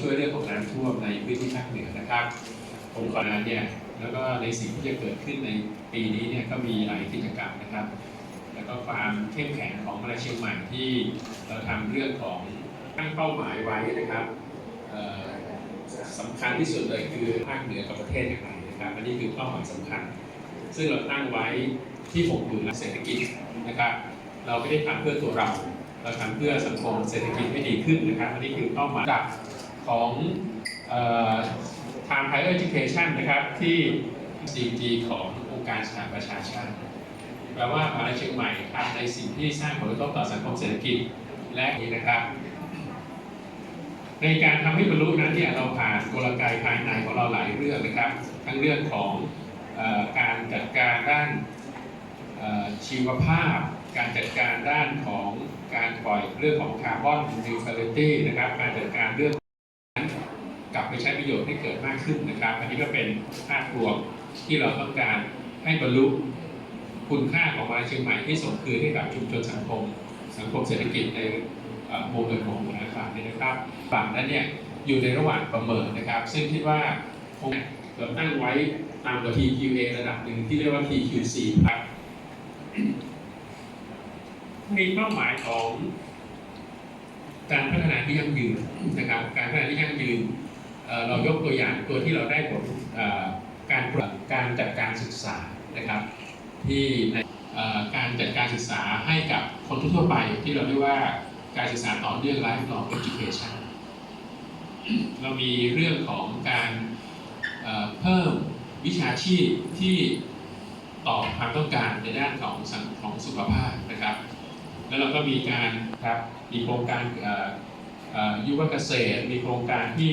ช่วยเรื่องของน้ำท่วมในพื้นที่ภาคเหนือนะครับองค์กรนั้นเนี่ยแล้วก็ในสิ่งที่จะเกิดขึ้นในปีนี้เนี่ยก็มีหลายกิจกรรมนะครับ แล้วก็ความเข้มแข็งของมาเชียงใหม่ที่เราทำเรื่องของตั้งเป้าหมายไว้นะครับเอ่อสำคัญที่สุดเลยคือภาคเหนือกับประเทศอย่างไรนะครับอันนี้คือเป้าหมายสำคัญ ซึ่งเราตั้งไว้ที่6หมื่นเศรษฐกิจนะครับ เราไม่ได้ทำเพื่อตัวเรา เราทำเพื่อสังคมเศรษฐกิจให้ดีขึ้นนะครับ อันนี้คือเป้าหมายหลัก ของเอ่อ Time Higher Education นะครับ ที่ CG ขององค์การสหประชาชาติแปลว่ามาวิทยาลัยเชียงใหม่ทำในสิ่งที่สร้างผลกระทบต่อสังคมเศรษฐกิจและนี้นะครับ ในการทำให้บรรลุนั้นเนี่ยเราผ่านกลไกภายในของเราหลายเรื่องนะครับ ทั้งเรื่องของอการจัดการด้านชีวภาพ การจัดการด้านของการปล่อยเรื่องของคาร์บอนนิวทรัลิตี้นะครับ การจัดการเรื่อง กลับไปใช้ประโยชน์ให้เกิดมากขึ้นนะครับ อันนี้ก็เป็นภาพรวมที่เราต้องการให้บรรลุคุณค่าของมาวิทยาลัยเชียงใหม่ที่ส่งคืนให้กับชุมชนสังคม สังคมเศรษฐกิจในวงเงินของธนาคารนี่นะครับฝั่งนั้นเนี่ยอยู่ในระหว่างประเมินนะครับ ซึ่งคิดว่าคงเราตั้งไว้ตามกับ TQA ระดับหนึ่งที่เรียกว่า TQC ครับมีเป้าหมายของการพัฒนาที่ยั่งยืนนะครับ การพัฒนาที่ยั่งยืน เรายกตัวอย่างตัวที่เราได้ผลการปรับการจัดการศึกษานะครับ ที่ในการจัดการศึกษาให้กับคนทั่วไปที่เราเรียกว่าการศึกษาต่อเนื่อง lifelong education เรามีเรื่องของการเพิ่มวิชาชีพที่ตอบความต้องการในด้านของสังของสุขภาพนะครับ แล้วเราก็มีการครับมีโครงการยุวเกษตร มีโครงการที่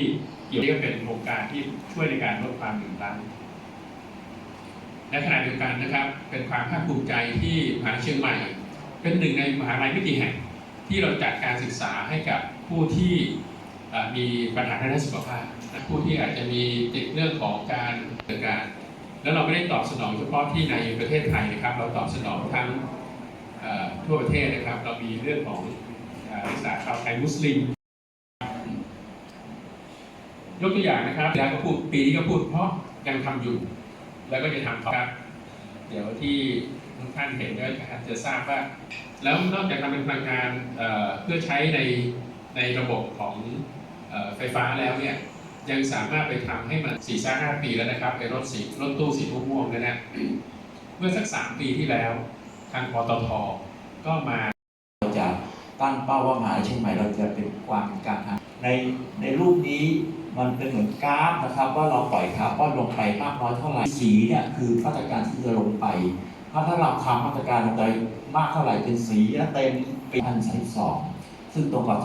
กี่ยวกับเป็นโครงการที่ช่วยในการลดความเหลื่อมล้ำและขณะเดียวกันนะครับ เป็นความภาคภูมิใจที่มหาวิทยาลัยเชียงใหม่ เป็นหนึ่งในมหาลัยไม่กี่แห่ง ที่เราจัดการศึกษาให้กับผู้ที่มีปัญหาทางด้านสุขภาพและผู้ที่อาจจะมีติดเรื่องของการเกิดการ แล้วเราไม่ได้ตอบสนองเฉพาะที่ในประเทศไทยนะครับ เราตอบสนองทั้งทั่วประเทศนะครับ เรามีเรื่องของนักศึกษาชาวไทยมุสลิม ยกตัวอย่างนะครับแล้วก็พูดปีนี้ก็พูดเพราะยังทำอยู่ แล้วก็จะทำต่อครับ เดี๋ยวที่ทุกท่านเห็นก็จะทราบว่า แล้วนอกจากทำเป็นพลังงานเเพื่อใช้ในในระบบของอไฟฟ้าแล้วเนี่ยยังสามารถไปทำให้มันสี่สห้าปีแล้วนะครับไอ้รถสีรถตู้สีม่วงๆเนยนะเมื่อสักสามปีที่แล้ว ทางปตทก็มาเราจะตั้งเป้าว่ามหาเชียงใหม่เราจะเป็นความเป็นกางทางในในรูปนี้ มันเป็นเหมือนกราฟนะครับ ว่าเราปล่อยคาร์บอนลงไปมากน้อยเท่าไหร่สีเนี่ยคือมาตรการที่จะลงไป ถ้าถ้าเราทำมาตรการลงไปมากเท่าไหร่เป็นสีและเต็มปี2032ซึ่งตรงกับ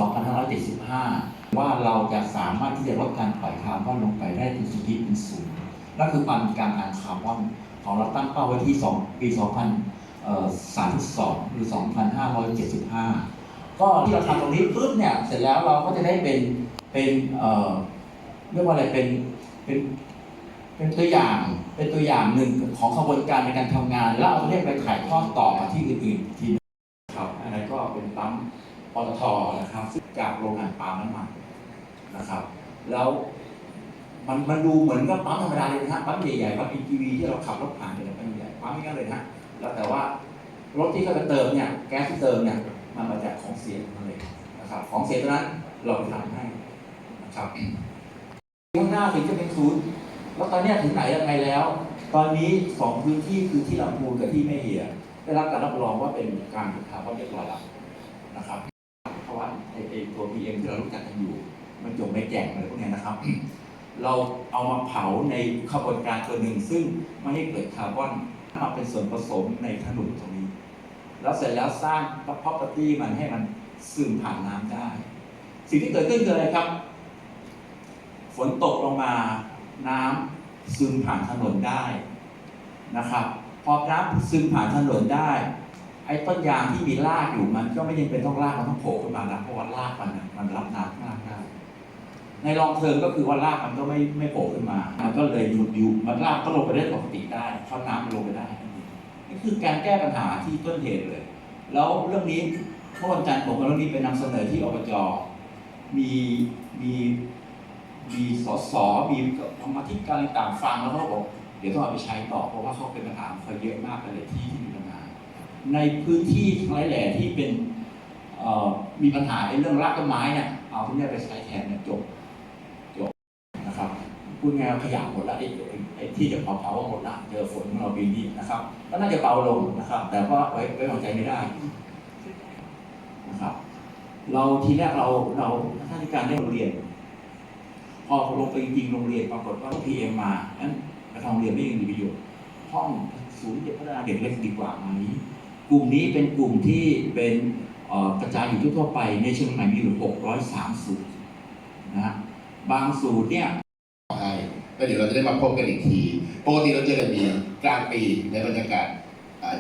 2575 ว่าเราจะสามารถที่จะลดการปล่อยคาร์บอนลงไปได้ถึงสุทธิเป็นศูนย์นั่นคือความกลางทางคาร์บอนของเราตั้งเป้าไว้ที่สองปี 2032 หรือ 2,575 ก็ที่เราทำตรงนี้ปุ๊บเนี่ยเสร็จแล้วเราก็จะได้เป็นเป็นเอ่อ เรียกว่าอะไรเป็นเป็นเป็นตัวอย่างเป็นตัวอย่างหนึ่งของกระบวนการในการทำงาน แล้วเอาเรียกไปถ่ายทอดต่อมาที่อื่นๆทีนึงครับอันนั้นก็เป็นปั๊มปตทนะครับซึ่งจากโรงงานปาล์มน้ำมันนะครับ แล้วมันมันดูเหมือนกับปั๊มธรรมดาเลยนะฮะปั๊มใหญ่ๆปั๊ม EGV ที่เราขับรถผ่านเนี่ยปั๊มใหญ่ปั๊มนี้ก็เลยนะแล้วแต่ว่ารถที่เขาจะเติมเนี่ยแก๊สที่เติมเนี่ยมันมาจากของเสียทั้งนั้นเลยนะครับ ของเสียตัวนั้นเราไปทำให้นะครับ ข้างหน้าถึงจะเป็นศูนย์แล้วตอนนี้ถึงไหนยังไงแล้ว ตอนนี้สองพื้นที่คือที่ลำพูนกับที่แม่เหียได้รับการรับรองว่าเป็นการฝึกคาร์บอนเรียบร้อยแล้วนะครับเพราะว่าไอ้ไอ้ตัว PM ที่เรารู้จักกันอยู่ มันจงไม่แจกอะไรพวกนี้นะครับ เราเอามาเผาในขบวนการตัวหนึ่งซึ่งไม่ให้เกิดคาร์บอนมาเป็นส่วนผสมในถนนตรงนี้ แล้วเสร็จแล้วสร้าง property มันให้มันซึมผ่านน้ำได้ สิ่งที่เกิดขึ้นคืออะไรครับ ฝนตกลงมาน้ำซึมผ่านถนนได้นะครับ พอน้ำซึมผ่านถนนได้ ไอ้ต้นยางที่มีรากอยู่มันก็ไม่ยังเป็นต้องรากมันต้องโผล่ขึ้นมานะเพราะว่ารากมันมันรับน้ำข้างล่างได้ในรองเทอมก็คือว่ารากมันก็ไม่ไม่โผล่ขึ้นมา มันก็เลยหยุดอยู่มันรากก็ลงไปได้ปกติได้เพราะน้ำมันลงไปได้นี่คือการแก้ปัญหาที่ต้นเหตุเลย แล้วเรื่องนี้เมื่อวันจันทร์ผมกับเรื่องนี้ไปนำเสนอที่อบจมีมี มีสสมีกรรมาธิการต่างฟังแล้วเขาบอกเดี๋ยวต้องเอาไปใช้ต่อเพราะว่าเขาเป็นปัญหาเขาเยอะมากเลยที่ที่มีปัญหาในพื้นที่ทั้งหลายแหล่ที่เป็นมีปัญหาในเรื่องรากต้นไม้เนี่ยเอาพวกนี้ไปใช้แทนเนี่ยจบจบนะครับพูดง่ายๆว่าขยะหมดแล้วไอ้ไอ้ที่จะเผาเผาหมดละเจอฝนของเราปีนี้นะครับก็น่าจะเบาลงนะครับ แต่ก็ไว้ไว้วางใจไม่ได้นะครับ เราทีแรกเราเราท่านการได้โรงเรียน พอลงไปจริงโรงเรียนปรากฏว่าพีเอ็มมานั้นไปทำโรงเรียนไม่ยังมีประโยชน์ห้องศูนย์เด็กพัฒนาเด็กเล็กดีกว่าไหมกลุ่มนี้เป็นกลุ่มที่เป็นกระจายอยู่ทั่วไปในเชียงใหม่มีอยู่603สูตรนะบางสูตรเนี่ยให้แล้วเดี๋ยวเราจะได้มาพบกันอีกทีปกติเราจอกันมีกลางปีในบรรยากาศ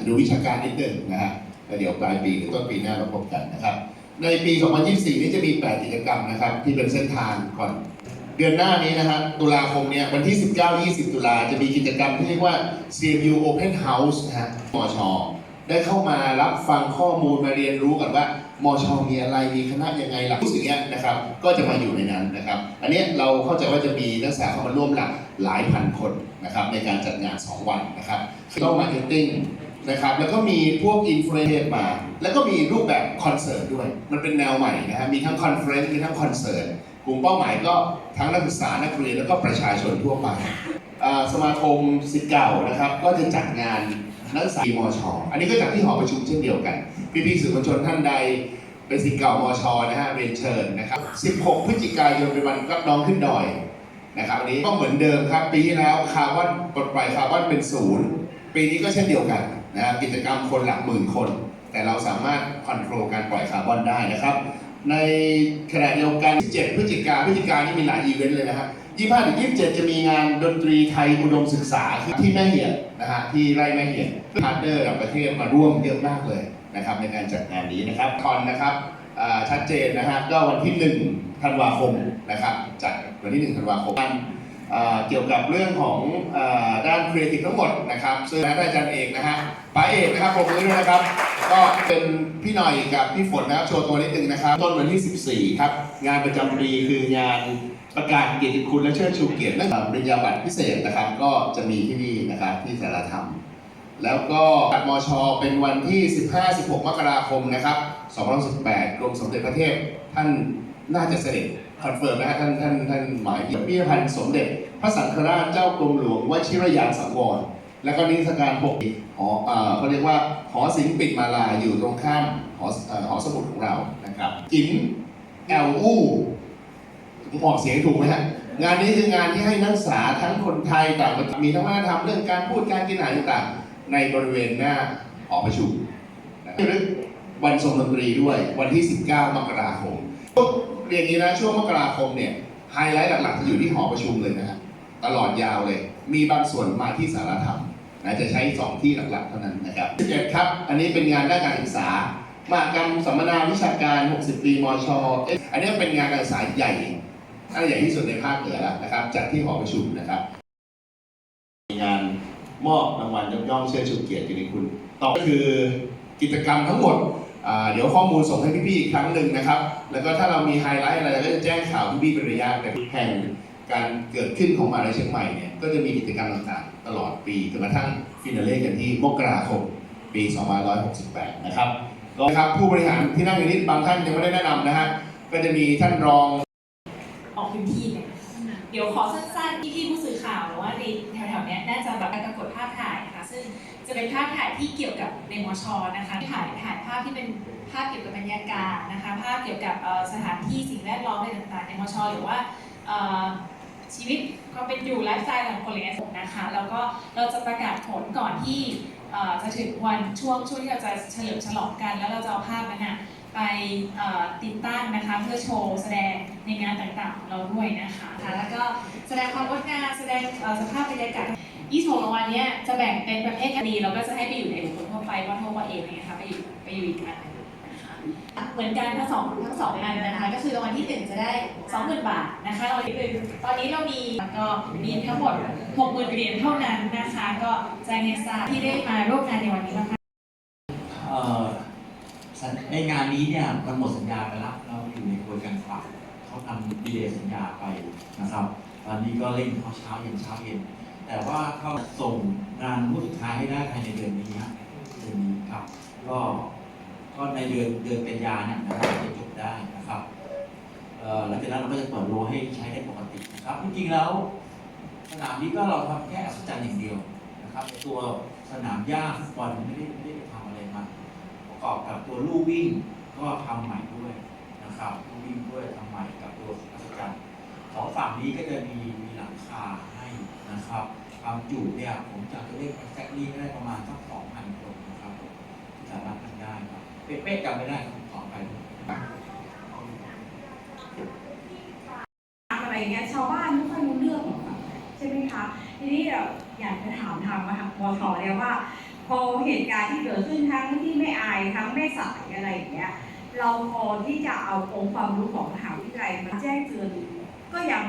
ดูวิชาการนิดนึงนะฮะแล้วเดี๋ยวปลายปีหรือต้นปีหน้าเราพบกันนะครับ ในปี 2024 นี้จะมี 8 กิจกรรมนะครับ ที่เป็นเส้นทางก่อน เดือนหน้านี้นะครับตุลาคมเนี่ยวันที่ 19-20 ตุลาจะมีกิจกรรมที่เรียกว่า CMU Open House นะฮะมช ได้เข้ามารับฟังข้อมูลมาเรียนรู้กันว่ามช มีอะไรมีคณะยังไงหลักรู้สึกเนี้ยนะครับ ก็จะมาอยู่ในนั้นนะครับ อันนี้เราเข้าใจว่าจะมีนักศึกษาเข้ามาร่วมหลักหลายพันคนนะครับในการจัดงาน 2 วันนะครับต้องมาร์เก็ตติ้ง นะครับแล้วก็มีพวกอินฟลูเอนซ์มา แล้วก็มีรูปแบบคอนเสิร์ตด้วย มันเป็นแนวใหม่นะฮะมีทั้งคอนเฟรนซ์มีทั้งคอนเสิร์ตกลุ่มเป้าหมายก็ทั้งนักศึกษานักเรียนแล้วก็ประชาชนทั่วไปสมาคมศิษย์เก่านะครับ ก็จะจัดงานนักศึกษามช อันนี้ก็จัดที่หอประชุมเช่นเดียวกัน พี่ๆสื่อมวลชนท่านใดเป็นศิษย์เก่ามชนะฮะเรียนเชิญนะครับ 16 พฤศจิกายนเป็นวันรับน้องขึ้นดอยนะครับอันนี้ก็เหมือนเดิมครับปีที่แล้วคาร์บอนปลดปล่อยคาร์บอนเป็นศูนย์ปีนี้ก็เช่นเดียวกัน นะครับกิจกรรมคนหลักหมื่นคน แต่เราสามารถคอนโทรลการปล่อยคาร์บอนได้นะครับ ในขณะเดียวกัน 7 พฤศจิกาพฤศจิกานี่มีหลายอีเวนต์เลยนะครับยี่ห้าถึงยี่สิบเจ็ดจะมีงานดนตรีไทยอุดมศึกษาที่แม่เหียดนะฮะที่ไร่แม่เหียดพาร์ทเนอร์กับประเทศมาร่วมเยอะมากเลยนะครับในการจัดงานนี้นะครับคอนนะครับชัดเจนนะฮะก็วันที่ 1 ธันวาคมนะครับจัดวันที่ 1 ธันวาคม เกี่ยวกับเรื่องของอด้านครีเอทีฟทั้งหมดนะครับซึ่งท่านอาจารย์เอกนะฮะป๋าเอกนะครับผมมือด้วยนะครับ ก็เป็นพี่หน่อยกับพี่ฝนนะครับโชว์ตัวนิดนึงนะครับ ต้นวันที่ 14 ครับ งานประจำปีคืองานประกาศเกียรติคุณและเชิดชูเกียรติและปริญญาบัตรพิเศษนะครับ ก็จะมีที่นี่นะครับที่สารธรรม แล้วก็กัดมช เป็นวันที่ 15-16 มกราคมนะครับ2018กรมสมเด็จพระเทพท่านน่าจะเสด็จ คอนเฟิร์มนะฮะท่านท่านท่านหมายถึงพิพิธภัณฑ์สมเด็จ พระสังฆราชเจ้ากรมหลวงวชิรยานสังวร แล้วก็นิทรรศการปกหอเอ่อเขาเรียกว่าหอศิลป์ปิดมาลาอยู่ตรงข้ามหอเอ่อหอสมุดของเรานะครับจินแอลอูผมออกเสียงถูกไหมฮะงานนี้คืองานที่ให้นักศึกษาทั้งคนไทยต่างประเทศมีทั้งวัฒนธรรมเรื่องการพูดการกินอาหารต่างๆ ในบริเวณหน้าหอประชุมนะครับวันทรงดนตรีด้วยวันที่ 19 มกราคม เรียนอย่างนี้นะช่วงมกราคมเนี่ยไฮไลท์หลักๆจะอยู่ที่หอประชุมเลยนะฮะตลอดยาวเลย มีบางส่วนมาที่สารธรรมนะจะใช้ 2 ที่หลักๆเท่านั้นนะครับ17ครับ อันนี้เป็นงานด้านการศึกษามหากรรมสัมมนาวิชาการ 60 ปีมชออันนี้เป็นงานการศึกษาใหญ่น่าใหญ่ที่สุดในภาคเหนือแล้วนะครับ จัดที่หอประชุมนะครับมีงานมอบรางวัลยกย่องเชิดชูเกียรติคุณ ต่อก็คือกิจกรรมทั้งหมด เดี๋ยวข้อมูลส่งให้พี่ๆอีกครั้งหนึ่งนะครับ แล้วก็ถ้าเรามีไฮไลท์อะไรเราก็จะแจ้งข่าวพี่ๆเป็นระยะแต่แห่งการเกิดขึ้นของมหาวิทยาลัยเชียงใหม่เนี่ยก็จะมีกิจกรรมต่างๆ ตลอดปีจนกระทั่งฟินาเล่กันที่มกราคมปี2568 นะครับก็ครับผู้บริหารที่นั่งอยู่นี้บางท่านยังไม่ได้แนะนำนะฮะก็จะมีท่านรอง เนี่ยเดี๋ยวขอสั้นๆที่พี่ผู้สื่อข่าวหรือว่าในแถวๆเนี้ยน่าจะแบบการปรากฏภาพถ่ายนะคะซึ่งจะเป็นภาพถ่ายที่เกี่ยวกับในมชนะคะถ่ายถ่ายภาพที่เป็นภาพเกี่ยวกับบรรยากาศนะคะภาพเกี่ยวกับสถานที่สิ่งแวดล้อมอะไรต่างๆ ในมชหรือว่าชีวิตความเป็นอยู่ไลฟ์สไตล์ของคนเรียนนะคะแล้วก็เราจะประกาศผลก่อนที่จะถึงวันช่วงช่วงที่เราจะเฉลิมฉลองกัน แล้วเราจะเอาภาพนั้นน่ะ ติดตั้งนะคะเพื่อโชว์แสดงในงานต่างๆของเราด้วยนะคะแล้วก็แสดงความงดงามแสดงสภาพบรรยากาศยี่สิบรางวัลเนี้ยจะแบ่งเป็นประเภทคดีเราก็จะให้ไปอยู่ในบุคคลทั่วไปว่าโทษว่าเองอะคะไปอยู่ไปอยู่อีกอันนะคะเหมือนกันทั้งสองทั้งสองอันนะคะก็คือรางวัลที่หนึ่งจะได้สองหมื่นบาทนะคะรางวัลที่หนึ่งตอนนี้เรามีก็มีทั้งหมดหกหมื่นเหรียญเท่านั้นนะคะ ก็แจ้งให้ทราบที่ได้มาร่วมงานในวันนี้นะคะ งานนี้เนี่ยมันหมดสัญญาไปแล้วเราอยู่ในกระบวนการปรับเขาทำดีเลย์สัญญาไปนะครับตอนนี้ก็เร่งเขาเช้าเย็นเช้าเย็นแต่ว่าเขาส่งงานรุ่นสุดท้ายให้ได้ภายในเดือนนี้ฮะเดือนนี้ครับ ก็ก็ในเดือนเดือนกันยาเนี่ยนะครับจะจบได้นะครับหลังจากนั้นเราก็จะเปิดโลให้ใช้ได้ปกตินะครับจริงๆแล้ว สนามนี้ก็เราทำแค่อัศจรรย์อย่างเดียวนะครับ ตัวสนามหญ้าฟุตบอลไม่ได้ไม่ได้ทำอะไรมา ประกอบกับตัวลู่วิ่งก็ทำใหม่ด้วยนะครับลู่วิ่งด้วยทำใหม่กับตัวอัศจรรย์สองฝั่งนี้ก็จะมีมีหลังคาให้นะครับความจุเนี่ยผมจำตัวเลข exactly ไม่ได้ประมาณสักสองพันคนนะครับที่สามารถทำได้ครับเป๊ะๆจำไม่ได้ครับขอไปอะไรเงี้ยชาวบ้านไม่ค่อยรู้เรื่องหรอกใช่ไหมคะทีนี้เราอยากจะถามทางมหาวชเนี่ยว่า พอเหตุการณ์ที่เกิดขึ้นทั้งที่ไม่อายทั้งไม่สายอะไรอย่างเงี้ยเราพอที่จะเอาองค์ความรู้ของมหาวิทยาลัยมาแจ้งเตือนก็ยัง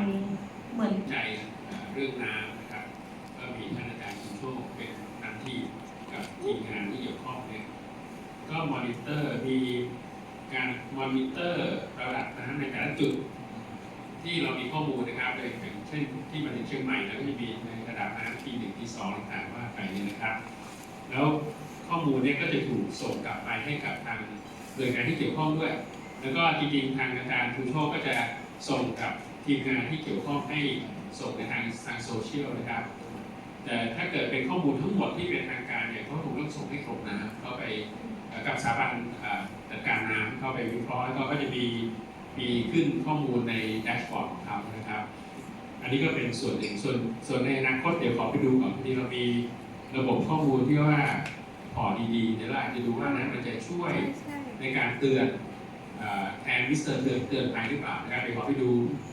เหมือนใจเรื่องน้ำนะครับก็มีท่านอาจารย์คุณโชคเป็นหน้าที่กับทีมงานที่เกี่ยวข้องเนี่ยก็มอนิเตอร์มีการมอนิเตอร์ระดับน้ำในแต่ละจุด ที่เรามีข้อมูลนะครับเลยอย่างเช่นที่มาถึงเชียงใหม่แล้วก็จะมีในระดับน้ำที่หนึ่งที่สองต่างว่าไปเนี่ยนะครับ แล้วข้อมูลเนี่ยก็จะถูกส่งกลับไปให้กับทางหน่วยงานที่เกี่ยวข้องด้วย แล้วก็จริงๆทางอาจารย์คุณโชคก็จะส่งกับทีมงานที่เกี่ยวข้องให้ส่งในทางทางโซเชียลนะครับ แต่ถ้าเกิดเป็นข้อมูลทั้งหมดที่เป็นทางการเนี่ยก็คงต้องส่งให้ครบนะเข้าไปกับสถาบันจัดการน้ำเข้าไปวิเคราะห์แล้วก็ก็จะมีมีขึ้นข้อมูลในแดชบอร์ดของเขานะครับ อันนี้ก็เป็นส่วนหนึ่งส่วนส่วนในอนาคตเดี๋ยวขอไปดูก่อนที่เรามี ระบบข้อมูลที่ว่าพอดีๆเดี๋ยวเราอาจจะดูว่านั้นมันจะช่วยในการเตือนเอ่อแทนมิสเตอร์เตือนเตือนภัยหรือเปล่านะครับเดี๋ยวขอไปดู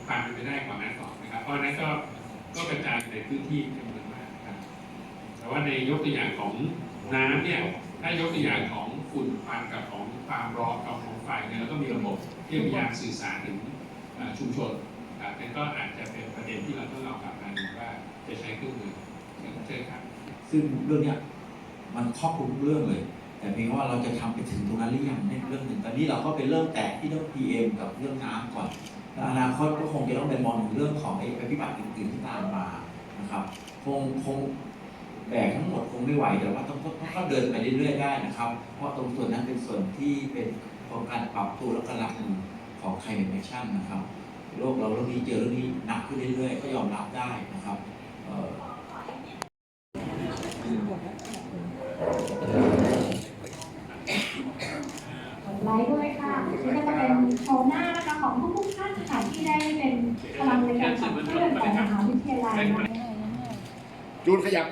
ความเป็นไปได้กว่านั้นก่อนนะครับ เพราะฉะนั้นก็ก็กระจายอยู่ในพื้นที่จำนวนมากครับแต่ว่าในยกตัวอย่างของน้ำเนี่ยถ้ายกตัวอย่างของฝุ่นควันกับของความร้อนกับของไฟเนี่ยเราก็มีระบบที่พยายามสื่อสารถึงเอ่อชุมชนครับนั่นก็อาจจะเป็นประเด็นที่เราต้องเอากลับมาดูว่าจะใช้เครื่องมือเช่นครับ ซึ่งเรื่องเนี้ยมันครอบคลุมทุกเรื่องเลย แต่เพียงว่าเราจะทำไปถึงตรงนั้นหรือยังนี่เรื่องหนึ่งตอนนี้เราก็ไปเริ่มแตะที่เรื่อง PM กับเรื่องน้ำก่อนแล้วอนาคตก็คงจะต้องไปมองถึงเรื่องของไอ้พิบัติอื่นๆที่ตามมานะครับคงคงแบกทั้งหมดคงไม่ไหวแต่ว่าต้องต้องเดินไปเรื่อยๆได้นะครับ เพราะตรงส่วนนั้นเป็นส่วนที่เป็นโครงการปรับตัวและการรับมือของ climate action นะครับ โลกเราเรื่องนี้เจอเรื่องนี้หนักขึ้นเรื่อยๆ ก็ยอมรับได้นะครับเอ่อ กดไลค์ด้วยค่ะ นี่ก็จะเป็นโชว์หน้านะคะของทุกๆท่านค่ะที่ได้เป็นพลังในการขับเคลื่อนของมหาวิทยาลัยนะคะ จูนขยับ